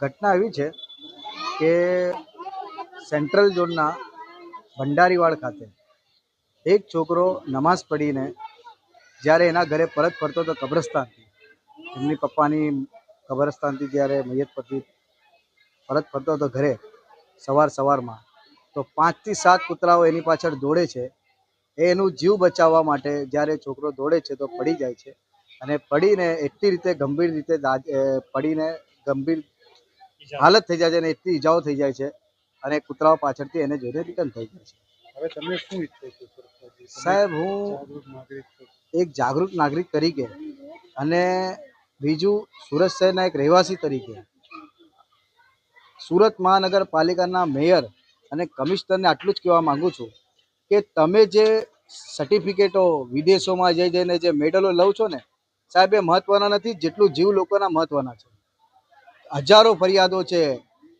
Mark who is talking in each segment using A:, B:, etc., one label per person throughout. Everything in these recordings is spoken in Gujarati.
A: ઘટના એવી છે કે સેન્ટ્રલ ઝોનના ભંડારીવાડ ખાતે એક છોકરો નમાઝ પઢીને જ્યારે એના ઘરે પરત ફરતો હતો કબ્રસ્તાનથી, એમની પપ્પાની કબ્રસ્તાનથી જ્યારે મૈયત પતિ પરત ફરતો હતો ઘરે સવાર સવારમાં, તો પાંચથી સાત કૂતરાઓ એની પાછળ દોડે છે. એ એનું જીવ બચાવવા માટે જ્યારે છોકરો દોડે છે તો પડી જાય છે અને પડીને એટલી રીતે ગંભીર રીતે પડીને ગંભીર હાલત થઈ જાય છે અને એટલી ઈજાઓ થઈ જાય છે અને કૂતરાઓ પાછળથી એને જોઈને રિટર્ન થઈ જાય છે
B: હવે તમે શું ઈચ્છો છો સરકારથી? તમે
A: સાહેબ હું. એક જાગૃત નાગરિક તરીકે અને બીજું સુરત શહેરના એક રહેવાસી તરીકે સુરત મહાનગરપાલિકાના મેયર અને કમિશનરને આટલું જ કહેવા માંગુ છું કે તમે જે સર્ટિફિકેટો વિદેશોમાં જઈ જઈને જે મેડલો લઉં છો ને સાહેબ એ મહત્વના નથી જેટલું જીવ લોકોના મહત્વના છે હજારો ફરિયાદો છે,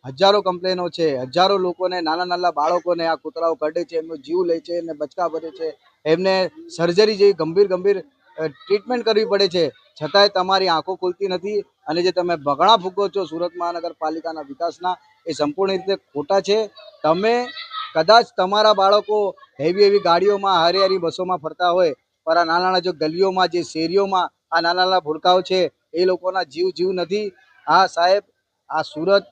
A: હજારો કમ્પ્લેનો છે, હજારો લોકોને, નાના નાના બાળકોને આ કૂતરાઓ કરડે છે, એમનો જીવ લે છે, એમને બચકા ભરે છે, એમને સર્જરી જેવી ગંભીર ગંભીર ટ્રીટમેન્ટ કરવી પડે છે. છતાંય તમારી આંખો ખુલતી નથી અને જે તમે બગણા ફૂકો છો સુરત મહાનગરપાલિકાના વિકાસના, એ સંપૂર્ણ રીતે ખોટા છે. તમે કદાચ તમારા બાળકો હેવી હેવી ગાડીઓમાં હારી હારી બસોમાં ફરતા હોય પણ આ નાના નાના જો ગલીઓમાં, જે શેરીઓમાં આ નાના નાના ભૂલકાઓ છે, એ લોકોના જીવ જીવ નથી. આ સાહેબ, આ સુરત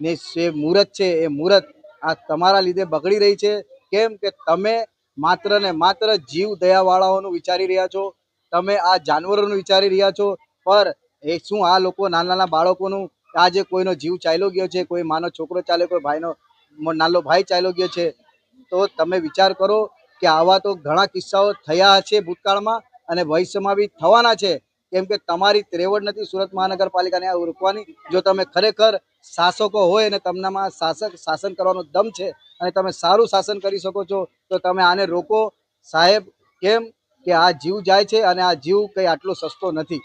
A: ને જે મુહૂર્ત છે, એ મુહૂર્ત આ તમારા લીધે બગડી રહી છે. કેમ કે તમે માત્ર ને માત્ર જીવ દયાવાળાઓનું વિચારી રહ્યા છો. તમે આ જાનવરોનું વિચારી રહ્યા છો. પર એ શું આ લોકો નાના નાના બાળકોનું આ જે કોઈનો જીવ ચાલ્યો ગયો છે? કોઈ માનો છોકરો ચાલ્યો, કોઈ ભાઈનો નાનો ભાઈ ચાલ્યો ગયો છે? તો તમે વિચાર કરો કે આવા તો ઘણા કિસ્સાઓ થયા છે ભૂતકાળમાં અને ભવિષ્યમાં બી થવાના છે. કેમ કે તમારી ત્રેવડ નથી સુરત મહાનગરપાલિકાને આ રોકવાની. જો તમે ખરેખર શાસકો હોય અને તમનામાં શાસક શાસન કરવાનો દમ છે અને તમે સારું શાસન કરી શકો છો, તો તમે આને રોકો. સાહેબ, કેમ કે આ જીવ જાય છે અને આ જીવ કંઈ આટલો સસ્તો નથી.